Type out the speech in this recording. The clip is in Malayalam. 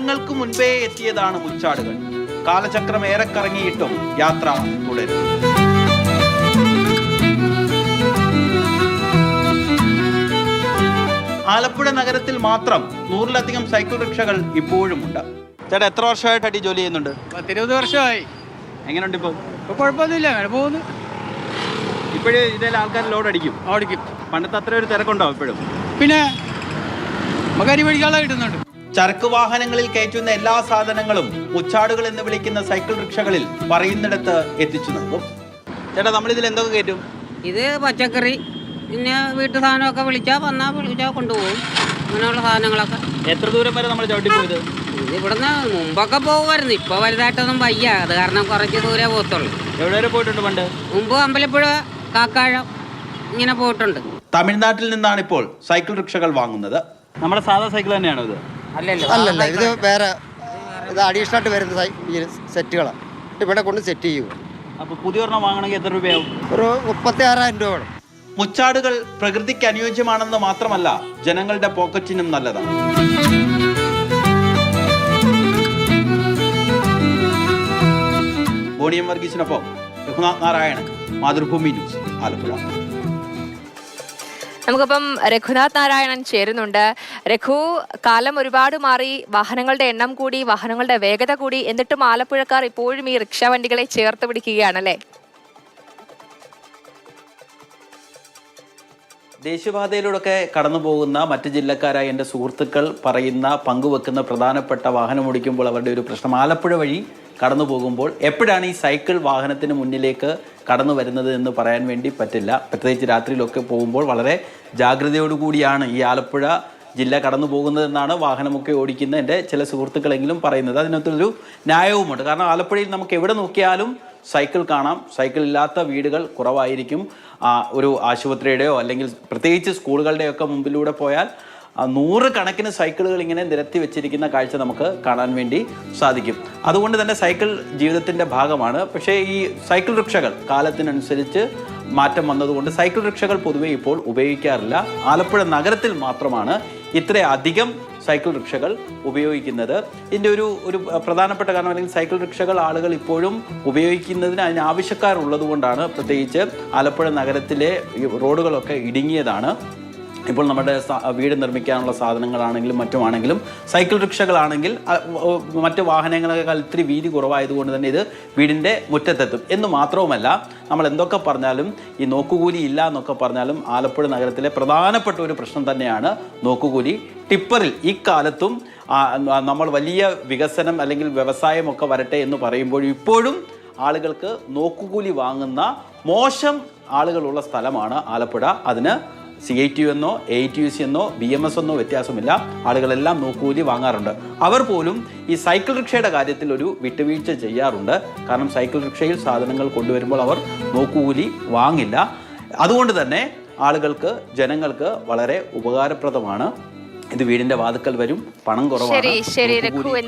കാലങ്ങൾക്ക് മുൻപേ എത്തിയതാണ് മുച്ചാടുകൾ കാലചക്രം ഏറെ കറങ്ങിയിട്ടും യാത്ര തുടരും. ആലപ്പുഴ നഗരത്തിൽ മാത്രം നൂറിലധികം സൈക്കിൾ റിക്ഷകൾ ഇപ്പോഴും ഉണ്ട്. ചേട്ടാ എത്ര വർഷമായിട്ട് അടി ജോലി ചെയ്യുന്നുണ്ട്? പത്തിരുപത് വർഷമായി. എങ്ങനെയുണ്ട് ഇപ്പോൾ ഇപ്പോൾ കുഴപ്പമൊന്നുമില്ല അങ്ങനെ പോകുന്നു. ഇപ്പോഴും ഇതിൽ ആൾക്കാർ ലോഡ് അടിക്കും. ഓടിക്കും. പണ്ടത്തെ അത്ര ഒരു തിരക്കുണ്ടോ ഇപ്പോഴും. പിന്നെ നമുക്ക് അരി മേടിക്കാനുള്ള കിട്ടുന്നുണ്ട്. ചരക്ക് വാഹനങ്ങളിൽ കയറ്റുന്ന എല്ലാ സാധനങ്ങളും ഉച്ചാടുകൾ എന്ന് വിളിക്കുന്ന സൈക്കിൾ റിക്ഷകളിൽ പറയുന്നിടത്ത് എത്തിച്ചു നൽകും. ചേട്ടാ നമ്മൾ ഇതിൽ എന്തൊക്കെ കയറ്റും? ഇത് പച്ചക്കറി പിന്നെ വീട്ടു സാധനമൊക്കെ വിളിച്ചാൽ വന്നാൽ വിളിച്ചാൽ കൊണ്ടുപോകും. അങ്ങനെയുള്ള സാധനങ്ങളൊക്കെ. എത്ര ദൂരം വരെ നമ്മൾ ചവിട്ടി പോയത്? ഇത് ഇവിടുന്ന് മുമ്പൊക്കെ പോകുമായിരുന്നു. ഇപ്പൊ വലുതായിട്ടൊന്നും വയ്യ. അത് കാരണം കുറച്ച് ദൂരെ പോകത്തുള്ളൂ. എവിടെ വരെ പോയിട്ടുണ്ട് പണ്ട്? മുമ്പ് അമ്പലപ്പുഴ കാക്കാഴം ഇങ്ങനെ പോയിട്ടുണ്ട്. തമിഴ്നാട്ടിൽ നിന്നാണ് ഇപ്പോൾ സൈക്കിൾ റിക്ഷകൾ വാങ്ങുന്നത്. നമ്മുടെ സാധാ സൈക്കിൾ തന്നെയാണോ ഇത്? അല്ലല്ലോ. ഇത് വേറെ ഇത് അഡീഷണൽ ആയിട്ട് വരുന്ന സെറ്റുകളാണ് ഇവിടെ കൊണ്ട് സെറ്റ് ചെയ്യുക അപ്പോൾ പുതിയ ഒരെണ്ണം വാങ്ങണമെങ്കിൽ എത്ര രൂപയാവും? ഒരു മുപ്പത്തി ആറായിരം രൂപ വേണം. മുച്ചാടുകൾ പ്രകൃതിക്ക് അനുയോജ്യമാണെന്ന് മാത്രമല്ല ജനങ്ങളുടെ പോക്കറ്റിനും നല്ലതാണ് ബോണിയം വർഗീസിനൊപ്പം രഘുനാഥ് നാരായണൻ മാതൃഭൂമി ന്യൂസ് ആലപ്പുഴ. നമുക്കിപ്പം രഘുനാഥ് നാരായണൻ ചേരുന്നുണ്ട്. രഘു കാലം ഒരുപാട് മാറി വാഹനങ്ങളുടെ എണ്ണം കൂടി വാഹനങ്ങളുടെ വേഗത കൂടി എന്നിട്ടും ആലപ്പുഴക്കാർ ഇപ്പോഴും ഈ റിക്ഷാ വണ്ടികളെ ചേർത്ത് പിടിക്കുകയാണല്ലേ? ദേശീയപാതയിലൂടെയൊക്കെ കടന്നു പോകുന്ന മറ്റ് ജില്ലക്കാരായ എന്റെ സുഹൃത്തുക്കൾ പറയുന്ന പങ്കുവെക്കുന്ന പ്രധാനപ്പെട്ട വാഹനം ഓടിക്കുമ്പോൾ അവരുടെ ഒരു പ്രശ്നം. ആലപ്പുഴ വഴി കടന്നു പോകുമ്പോൾ എപ്പോഴാണ് ഈ സൈക്കിൾ വാഹനത്തിന് മുന്നിലേക്ക് കടന്നു വരുന്നത് എന്ന് പറയാൻ വേണ്ടി പറ്റില്ല. പ്രത്യേകിച്ച് രാത്രിയിലൊക്കെ പോകുമ്പോൾ വളരെ ജാഗ്രതയോടുകൂടിയാണ് ഈ ആലപ്പുഴ ജില്ല കടന്നു പോകുന്നതെന്നാണ് വാഹനമൊക്കെ ഓടിക്കുന്ന എന്റെ ചില സുഹൃത്തുക്കളെങ്കിലും പറയുന്നത്. അതിനകത്തൊരു ന്യായവുമുണ്ട്. കാരണം ആലപ്പുഴയിൽ നമുക്ക് എവിടെ നോക്കിയാലും സൈക്കിൾ കാണാം. സൈക്കിൾ ഇല്ലാത്ത വീടുകൾ കുറവായിരിക്കും. ഒരു ആശുപത്രിയുടെയോ അല്ലെങ്കിൽ പ്രത്യേകിച്ച് സ്കൂളുകളുടെയോ ഒക്കെ മുമ്പിലൂടെ പോയാൽ നൂറ് കണക്കിന് സൈക്കിളുകൾ ഇങ്ങനെ നിരത്തി വെച്ചിരിക്കുന്ന കാഴ്ച നമുക്ക് കാണാൻ വേണ്ടി സാധിക്കും. അതുകൊണ്ട് തന്നെ സൈക്കിൾ ജീവിതത്തിന്റെ ഭാഗമാണ്. പക്ഷേ ഈ സൈക്കിൾ റിക്ഷകൾ കാലത്തിനനുസരിച്ച് മാറ്റം വന്നതുകൊണ്ട് സൈക്കിൾ റിക്ഷകൾ പൊതുവെ ഇപ്പോൾ ഉപയോഗിക്കാറില്ല. ആലപ്പുഴ നഗരത്തിൽ മാത്രമാണ് ഇത്രയധികം സൈക്കിൾ റിക്ഷകൾ ഉപയോഗിക്കുന്നത്. ഇതിന്റെ ഒരു ഒരു പ്രധാനപ്പെട്ട കാരണം അല്ലെങ്കിൽ സൈക്കിൾ റിക്ഷകൾ ആളുകൾ ഇപ്പോഴും ഉപയോഗിക്കുന്നതിന് അതിന് ആവശ്യക്കാരുള്ളത് കൊണ്ടാണ് പ്രത്യേകിച്ച് ആലപ്പുഴ നഗരത്തിലെ റോഡുകളൊക്കെ ഇടുങ്ങിയതാണ്. ഇപ്പോൾ നമ്മുടെ വീട് നിർമ്മിക്കാനുള്ള സാധനങ്ങളാണെങ്കിലും മറ്റുമാണെങ്കിലും സൈക്കിൾ റിക്ഷകളാണെങ്കിൽ മറ്റ് വാഹനങ്ങളെക്കാൾ ഇത്തിരി വീതി കുറവായതുകൊണ്ട് തന്നെ ഇത് വീടിന്റെ മുറ്റത്തെത്തും. എന്ന് മാത്രവുമല്ല നമ്മൾ എന്തൊക്കെ പറഞ്ഞാലും ഈ നോക്കുകൂലി ഇല്ല എന്നൊക്കെ പറഞ്ഞാലും ആലപ്പുഴ നഗരത്തിലെ പ്രധാനപ്പെട്ട ഒരു പ്രശ്നം തന്നെയാണ് നോക്കുകൂലി. ടിപ്പറിൽ ഇക്കാലത്തും നമ്മൾ വലിയ വികസനം അല്ലെങ്കിൽ വ്യവസായമൊക്കെ വരട്ടെ എന്ന് പറയുമ്പോൾ ഇപ്പോഴും ആളുകൾക്ക് നോക്കുകൂലി വാങ്ങുന്ന മോശം ആളുകളുള്ള സ്ഥലമാണ് ആലപ്പുഴ. അതിന് സി ഐ ടി എന്നോ എ ടി യു സി എന്നോ ബി എം എസ് എന്നോ വ്യത്യാസമില്ല. ആളുകളെല്ലാം നോക്കൂലി വാങ്ങാറുണ്ട്. അവർ പോലും ഈ സൈക്കിൾ റിക്ഷയുടെ കാര്യത്തിൽ ഒരു വിട്ടുവീഴ്ച ചെയ്യാറുണ്ട്. കാരണം സൈക്കിൾ റിക്ഷയിൽ സാധനങ്ങൾ കൊണ്ടുവരുമ്പോൾ അവർ നോക്കൂലി വാങ്ങില്ല. അതുകൊണ്ട് തന്നെ ആളുകൾക്ക് ജനങ്ങൾക്ക് വളരെ ഉപകാരപ്രദമാണ്. ഇത് വീടിന്റെ വാതുക്കൽ വരും പണം കുറവാണ്. ശരി ശരി